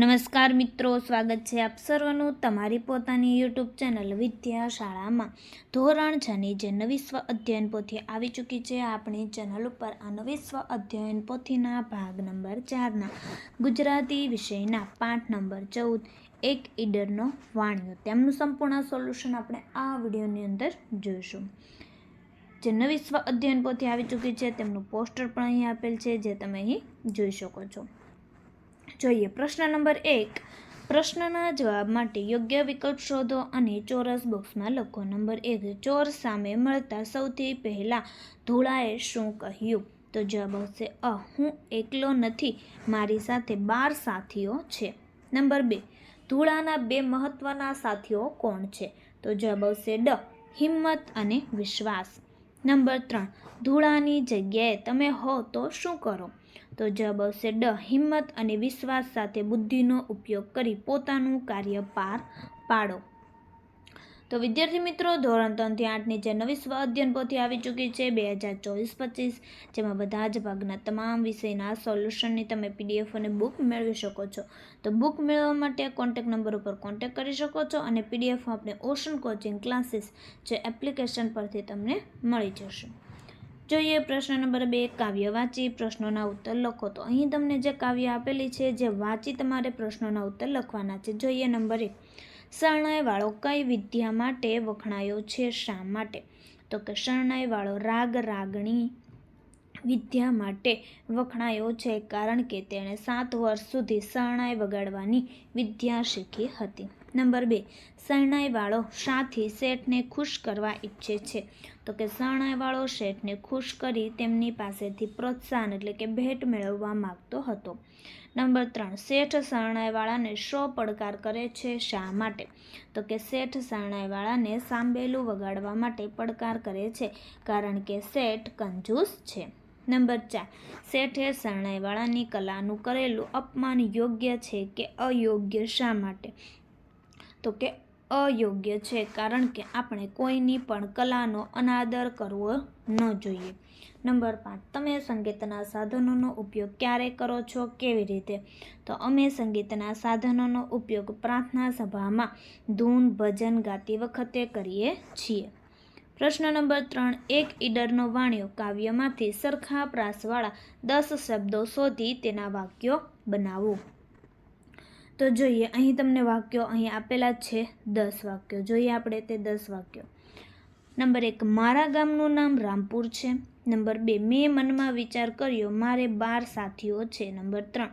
નમસ્કાર મિત્રો, સ્વાગત છે આપ સર્વનું તમારી પોતાની યુટ્યુબ ચેનલ વિદ્યા શાળામાં ધોરણ છની જે નવી સ્વ અધ્યયન પોથી આવી ચૂકી છે, આપણી ચેનલ ઉપર આ નવી સ્વ અધ્યયન પોથીના ભાગ નંબર ચારના ગુજરાતી વિષયના પાઠ નંબર ચૌદ, એક ઈડરનો વાણિયો. તેમનું સંપૂર્ણ સોલ્યુશન આપણે આ વિડીયોની અંદર જોઈશું. જે નવી સ્વ અધ્યયન પોથી આવી ચૂકી છે, તેમનું પોસ્ટર પણ અહીં આપેલ છે, જે તમે અહીં જોઈ શકો છો. જોઈએ. પ્રશ્ન નંબર એક. પ્રશ્નના જવાબ માટે યોગ્ય વિકલ્પ શોધો અને ચોરસ બોક્સમાં લખો. નંબર એક. ચોર સામે મળતા સૌથી પહેલાં ધોળાએ શું કહ્યું? તો જવાબ આવશે, અ, હું એકલો નથી. મારી સાથે બાર સાથીઓ છે. નંબર બે. ધૂળાના બે મહત્ત્વના સાથીઓ કોણ છે? તો જવાબ આવશે, ડ, હિંમત અને વિશ્વાસ. નંબર ત્રણ. ધૂળાની જગ્યાએ તમે હો તો શું કરો? તો જવાબ આવશે ડ. હિંમત અને વિશ્વાસ સાથે બુદ્ધિનો ઉપયોગ કરી પોતાનું કાર્ય પાર પાડો. તો વિદ્યાર્થી મિત્રો, ધોરણ ત્રણથી આઠની જે નવી સ્વ અધ્યયન પોથી આવી ચૂકી છે, બે હજાર ચોવીસ પચીસ, જેમાં બધા જ ભાગના તમામ વિષયના સોલ્યુશનની તમે પીડીએફ અને બુક મેળવી શકો છો. તો બુક મેળવવા માટે કોન્ટેક્ટ નંબર ઉપર કોન્ટેક્ટ કરી શકો છો અને પીડીએફ આપણે ઓશન કોચિંગ ક્લાસીસ જે એપ્લિકેશન પરથી તમને મળી જશે. જોઈએ, પ્રશ્ન નંબર બે, કાવ્ય વાંચી, પ્રશ્નોના ઉત્તર લખો. તો અહીં તમને જે કાવ્ય આપેલી છે, જે વાંચી તમારે પ્રશ્નોના ઉત્તર લખવાના છે. જોઈએ નંબર એક. શરણાઈવાળો કઈ વિદ્યા માટે વખણાયો છે, શા માટે? તો કે શરણાઈવાળો રાગ રાગણી વિદ્યા માટે વખણાયો છે, કારણ કે તેણે સાત વર્ષ સુધી શરણાઈ વગાડવાની વિદ્યા શીખી હતી. નંબર બે, શરણાઈવાળો સાથી શેઠને ખુશ કરવા ઈચ્છે છે. તો કે શરણાઈવાળો શેઠને ખુશ કરી તેમની પાસેથી પ્રોત્સાહન એટલે કે ભેટ મેળવવા માગતો હતો. નંબર ત્રણ, શેઠ શરણાઈવાળાને શો પડકાર કરે છે શા માટે? તો કે શેઠ શરણાઈવાળાને સાંભેલું વગાડવા માટે પડકાર કરે છે, કારણ કે શેઠ કંજૂસ છે. નંબર ચાર, શેઠે શરણાઈવાળાની કલાનું કરેલું અપમાન યોગ્ય છે કે અયોગ્ય શા માટે? તો કે અયોગ્ય છે, કારણ કે આપણે કોઈની પણ કલાનો અનાદર કરવો ન જોઈએ. નંબર પાંચ, તમે સંગીતના સાધનોનો ઉપયોગ ક્યારે કરો છો કેવી રીતે? તો અમે સંગીતના સાધનોનો ઉપયોગ પ્રાર્થના સભામાં ધૂન, ભજન ગાતી વખતે કરીએ છીએ. પ્રશ્ન નંબર ત્રણ, એક ઈડરનો વાણિયો કાવ્યમાંથી સરખા પ્રાસવાળા દસ શબ્દો શોધી તેના વાક્યો બનાવો. તો જોઈએ, અહીં તમને વાક્યો અહીં આપેલા છે, દસ વાક્યો. જોઈએ આપણે તે દસ વાક્યો. નંબર એક, મારા ગામનું નામ રામપુર છે. નંબર બે, મેં મનમાં વિચાર કર્યો, મારે બાર સાથીઓ છે. નંબર ત્રણ,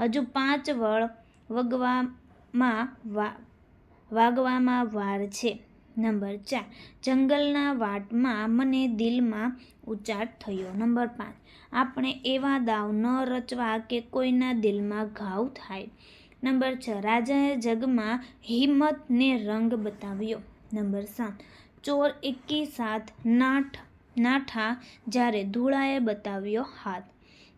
હજુ પાંચ વળ વગવામાં વાગવામાં વાર છે. નંબર ચાર, જંગલના વાટમાં મને દિલમાં ઉચાટ થયો. નંબર પાંચ, આપણે એવા દાવ ન રચવા કે કોઈના દિલમાં ઘાવ થાય. નંબર છ, રાજાએ જગમાં હિંમતને રંગ બતાવ્યો. નંબર સાત, ચોર એકી સાથ નાઠ, નાઠા જ્યારે ધૂળાએ બતાવ્યો હાથ.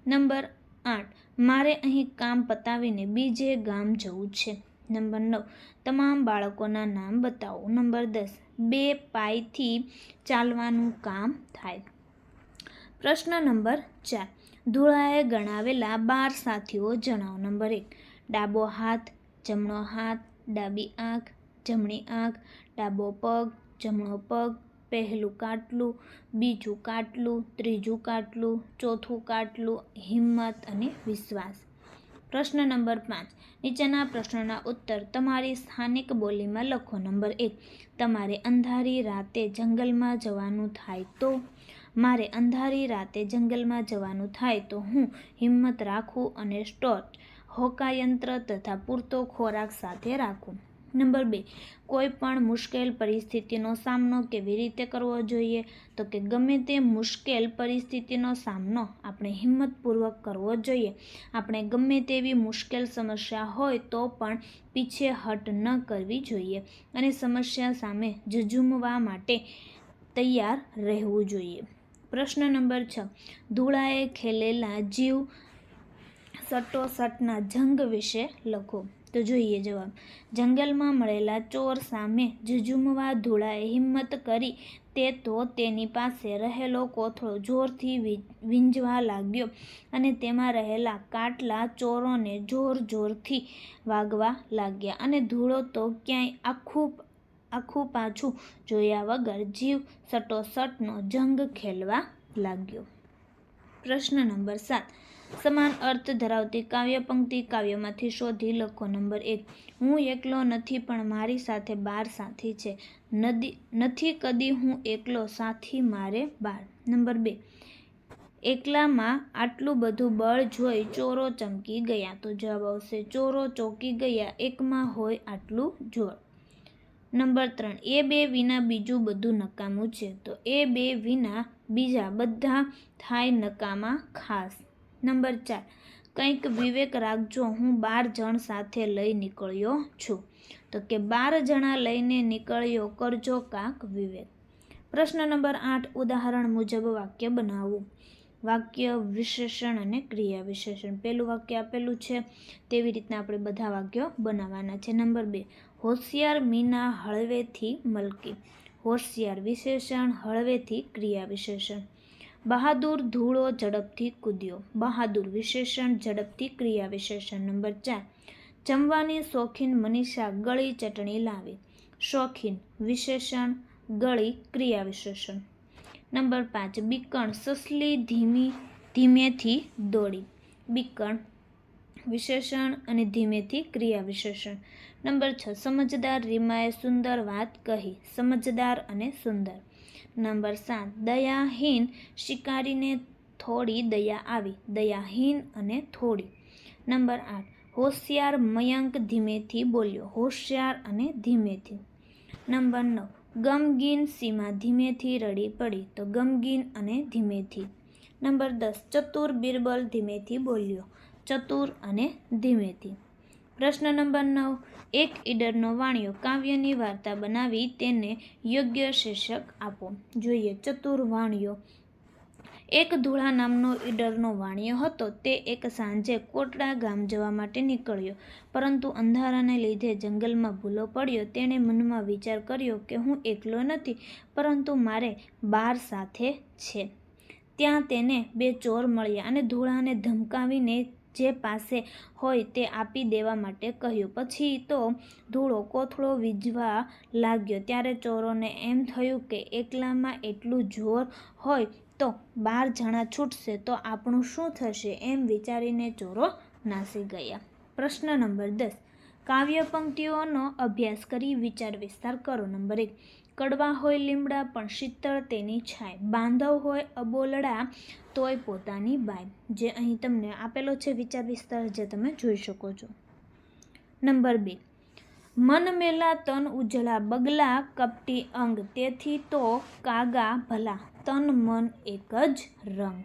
નંબર આઠ, મારે અહીં કામ પતાવીને બીજે ગામ જવું છે. નંબર નવ, તમામ બાળકોના નામ બતાવો. નંબર દસ, બે પાયથી ચાલવાનું કામ થાય. પ્રશ્ન નંબર ચાર, ધૂળાએ ગણાવેલા બાર સાથીઓ જણાવો. નંબર એક ડાબો હાથ, જમણો હાથ, ડાબી આંખ, જમણી આંખ, ડાબો પગ, જમણો પગ, પહેલું કાટલું, બીજું કાટલું, ત્રીજું કાટલું, ચોથું કાટલું, હિંમત અને વિશ્વાસ. પ્રશ્ન નંબર પાંચ. નીચેના પ્રશ્નોના ઉત્તર તમારી સ્થાનિક બોલીમાં લખો. નંબર એક. તમારે અંધારી રાતે જંગલમાં જવાનું થાય તો? મારે અંધારી રાતે જંગલમાં જવાનું થાય તો હું હિંમત રાખું અને સ્ટોર્ચ હોકાયંત્ર તથા પૂરતો ખોરાક સાથે રાખો નંબર બે, કોઈ પણ મુશ્કેલ પરિસ્થિતિનો સામનો કેવી રીતે કરવો જોઈએ? તો કે ગમે તે મુશ્કેલ પરિસ્થિતિનો સામનો આપણે હિંમતપૂર્વક કરવો જોઈએ. આપણે ગમે તેવી મુશ્કેલ સમસ્યા હોય તો પણ પીછેહટ ન કરવી જોઈએ અને સમસ્યા સામે ઝઝૂમવા માટે તૈયાર રહેવું જોઈએ. પ્રશ્ન નંબર છ, ધૂળાએ ખેલેલા જીવ સટોસટના જંગ વિશે લખો. તો જોઈએ જવાબ. જંગલમાં મળેલા ચોર સામે ઝઝુમવા ધૂળાએ હિંમત કરી તે તો તેની પાસે રહેલો કોથળો જોરથી વીંજવા લાગ્યો અને તેમાં રહેલા કાટલા ચોરોને જોર જોરથી વાગવા લાગ્યા અને ધૂળો તો ક્યાંય આખું આખું પાછું જોયા વગર જીવ સટોસટનો જંગ ખેલવા લાગ્યો. પ્રશ્ન નંબર સાત. સમાન અર્થ ધરાવતી કાવ્ય પંક્તિ કાવ્યમાંથી શોધી લખો. નંબર એક, હું એકલો નથી પણ મારી સાથે બાર સાથી છે. નદી, નથી કદી હું એકલો સાથી મારે બાર. નંબર બે, એકલામાં આટલું બધું બળ જોઈ ચોરો ચમકી ગયા તો જવાબ આવશે, ચોરો ચોકી ગયા, એકમાં હોય આટલું જોર. નંબર ત્રણ, એ બે વિના બીજું બધું નકામું છે. તો એ બે વિના બીજા બધા થાય નકામા ખાસ. નંબર ચાર. કંઈક વિવેક રાખજો, હું બાર જણ સાથે લઈ નીકળ્યો છું. તો કે બાર જણા લઈને નીકળ્યો, કરજો કાંક વિવેક. પ્રશ્ન નંબર આઠ, ઉદાહરણ મુજબ વાક્ય બનાવવું વાક્ય વિશેષણ અને ક્રિયા વિશેષણ. પહેલું વાક્ય આપેલું છે, તેવી રીતના આપણે બધા વાક્યો બનાવવાના છે. નંબર બે, હોશિયાર મીના હળવેથી મલકી. હોશિયાર વિશેષણ, હળવેથી ક્રિયા વિશેષણ. બહાદુર ધૂળો ઝડપથી કૂદ્યો. બહાદુર વિશેષણ ઝડપથી ક્રિયા વિશેષણ નંબર ચાર. જમવાની શોખીન મનીષા ગળી ચટણી લાવી. શોખીન વિશેષણ ગળી ક્રિયા વિશેષણ. નંબર પાંચ, બીકણ સસલી ધીમી, ધીમેથી દોડી. બીકણ વિશેષણ અને ધીમેથી ક્રિયા વિશેષણ. નંબર છ, સમજદાર રીમાએ સુંદર વાત કહી. સમજદાર અને સુંદર. નંબર સાત, દયાહીન શિકારીને થોડી દયા આવી, દયાહીન અને થોડી. નંબર આઠ, હોશિયાર મયંક ધીમેથી બોલ્યો, હોશિયાર અને ધીમેથી. નંબર નવ, ગમગીન સીમા ધીમેથી રડી પડી, તો ગમગીન અને ધીમેથી. નંબર દસ, ચતુર બિરબલ ધીમેથી બોલ્યો, ચતુર અને ધીમેથી. પ્રશ્ન નંબર નવ. એક ઈડરનો વાણિયો કાવ્યની વાર્તા બનાવી તેને યોગ્ય શીર્ષક આપો. જોઈએ, ચતુર વાણિયો. એક ધૂળા નામનો ઈડરનો વાણિયો હતો. તે એક સાંજે કોટડા ગામ જવા માટે નીકળ્યો. પરંતુ અંધારાને લીધે જંગલમાં ભૂલો પડ્યો. તેણે મનમાં વિચાર કર્યો કે હું એકલો નથી, પરંતુ મારે બાર સાથે છે. ત્યાં તેને બે ચોર મળ્યા અને ધૂળાને ધમકાવીને જે પાસે હોય તે આપી દેવા માટે કહ્યું. પછી તો ધૂળો કોથળો વીજવા લાગ્યો. ત્યારે ચોરોને એમ થયું કે એકલામાં એટલું જોર હોય તો બાર જણા છૂટશે, તો આપણું શું થશે? એમ વિચારીને ચોરો નાસી ગયા. પ્રશ્ન નંબર દસ. કાવ્ય પંક્તિઓનો અભ્યાસ કરી વિચાર વિસ્તાર કરો. નંબર એક. કડવા હોય લીમડા, પણ શીતળ તેની છાય. બાંધવ હોય અબોલડા, તોય પોતાની બાય જે અહીં તમને આપેલો છે વિચાર વિસ્તાર, જે તમે જોઈ શકો છો. નંબર બે. મન મેલા તન ઉજળા બગલા કપટી અંગ. તેથી તો કાગા ભલા. તન મન એક જ રંગ.